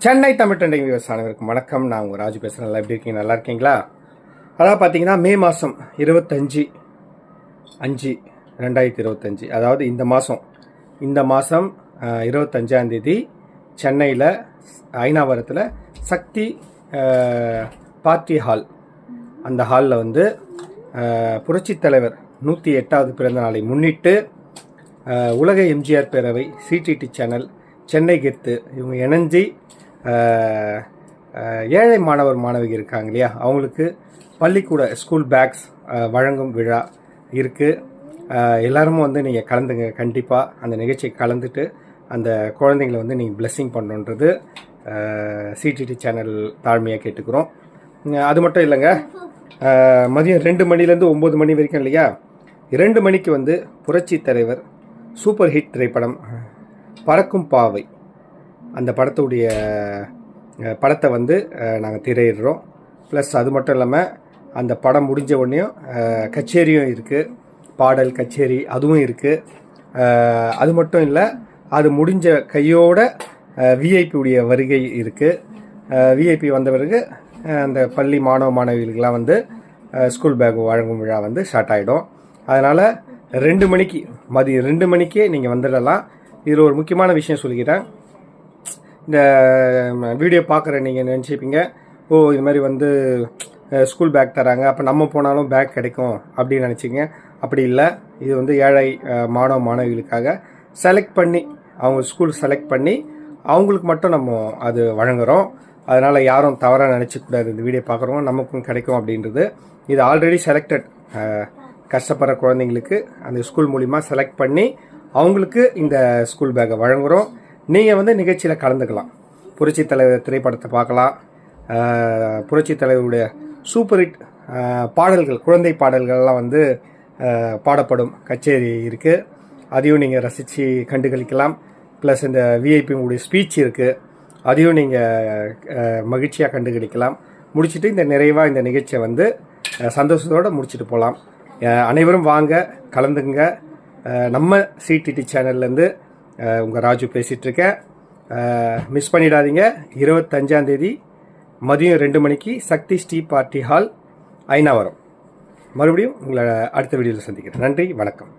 Chennai Tamil trending views அனைவருக்கும் வணக்கம். நான் உங்கள் ராஜு பேசுகிறேன் நல்லா எப்படி இருக்கீங்க? நல்லா இருக்கீங்களா? அதாவது பார்த்தீங்கன்னா மே மாதம் இருபத்தஞ்சி அஞ்சு ரெண்டாயிரத்தி இருபத்தஞ்சி. அதாவது இந்த மாதம் இந்த மாதம் இருபத்தஞ்சாந்தேதி சென்னையில் ஐநாவரத்தில் சக்தி பார்ட்டி ஹால் அந்த ஹாலில் வந்து அஹ், புரட்சித் தலைவர் நூற்றி எட்டாவது பிறந்த நாளை முன்னிட்டு உலக எம்ஜிஆர் பேரவை சிடிடி சேனல் சென்னை கெத்து இவங்க இணைஞ்சி ஏழை மாணவர் மாணவிகள் இருக்காங்க இல்லையா? அவங்களுக்கு பள்ளிக்கூட ஸ்கூல் பேக்ஸ் வழங்கும் விழா இருக்குது எல்லாரும் வந்து நீங்கள் கலந்துங்க. கண்டிப்பாக அந்த நிகழ்ச்சியை கலந்துட்டு அந்த குழந்தைங்களை வந்து நீங்கள் பிளெஸ்ஸிங் பண்ணணுன்றது சிடிடி சேனல் தாழ்மையாக கேட்டுக்கிறோம். அது மட்டும் இல்லைங்க. மதியம் ரெண்டு மணிலேருந்து ஒம்பது மணி வரைக்கும் இல்லையா? இரண்டு மணிக்கு வந்து புரட்சி தலைவர் சூப்பர் ஹிட் திரைப்படம் பறக்கும் பாவை. அந்த படத்துடைய படத்தை வந்து நாங்கள் திரையிடுறோம். ப்ளஸ் அது மட்டும் இல்லாமல் அந்த படம் முடிஞ்ச உடனேயும் கச்சேரியும் இருக்குது பாடல் கச்சேரி அதுவும் இருக்குது அது மட்டும் இல்லை அது முடிஞ்ச கையோட விஐபியுடைய வருகை இருக்குது விஐபி வந்த பிறகு அந்த பள்ளி மாணவ மாணவிகளுக்கெல்லாம் வந்து ஸ்கூல் பேக் வழங்கும் விழா வந்து ஸ்டார்ட் ஆகிடும் அதனால் ரெண்டு மணிக்கு மதியம் ரெண்டு மணிக்கே நீங்கள் வந்துடலாம். இதில் ஒரு முக்கியமான விஷயம் சொல்லிக்கிறேன். இந்த வீடியோ பார்க்குற நீங்கள் நினச்சிப்பீங்க ஓ இது மாதிரி வந்து ஸ்கூல் பேக் தராங்க. அப்போ நம்ம போனாலும் பேக் கிடைக்கும் அப்படின்னு நினச்சிங்க. அப்படி இல்லை. இது வந்து ஏழை மாணவ மாணவிகளுக்காக செலக்ட் பண்ணி அவங்க ஸ்கூல் செலக்ட் பண்ணி அவங்களுக்கு மட்டும் நம்ம அது வழங்குகிறோம் அதனால் யாரும் தவறாக நினச்சிக்கூடாது இந்த வீடியோ பார்க்குறவங்க நமக்கும் கிடைக்கும் அப்படின்றது. இது ஆல்ரெடி செலக்டட் கஷ்டப்படுற குழந்தைங்களுக்கு அந்த ஸ்கூல் மூலிமா செலக்ட் பண்ணி அவங்களுக்கு இந்த ஸ்கூல் பேக்கை வழங்குகிறோம் நீங்கள் வந்து நிகழ்ச்சியில் கலந்துக்கலாம். புரட்சி தலைவர் திரைப்படத்தை பார்க்கலாம். புரட்சி தலைவருடைய சூப்பர் ஹிட் பாடல்கள் குழந்தை பாடல்கள்லாம் வந்து பாடப்படும் கச்சேரி இருக்குது அதையும் நீங்கள் ரசித்து கண்டுகளிக்கலாம். ப்ளஸ் இந்த விஐபி ஸ்பீச் இருக்குது அதையும் நீங்கள் மகிழ்ச்சியாக கண்டுகளிக்கலாம். முடிச்சுட்டு இந்த நிறைவாக இந்த நிகழ்ச்சியை வந்து சந்தோஷத்தோடு முடிச்சுட்டு போகலாம் அனைவரும் வாங்க கலந்துங்க நம்ம சிடிடி சேனல்லேருந்து உங்கள் ராஜு பேசிகிட்ருக்கேன் மிஸ் பண்ணிடாதீங்க. இருபத்தஞ்சாந்தேதி மதியம் ரெண்டு மணிக்கு சக்தி ஸ்ரீ பார்ட்டி ஹால் ஐநாவரம். மறுபடியும் உங்களை அடுத்த வீடியோவில் சந்திக்கிறேன். நன்றி வணக்கம்.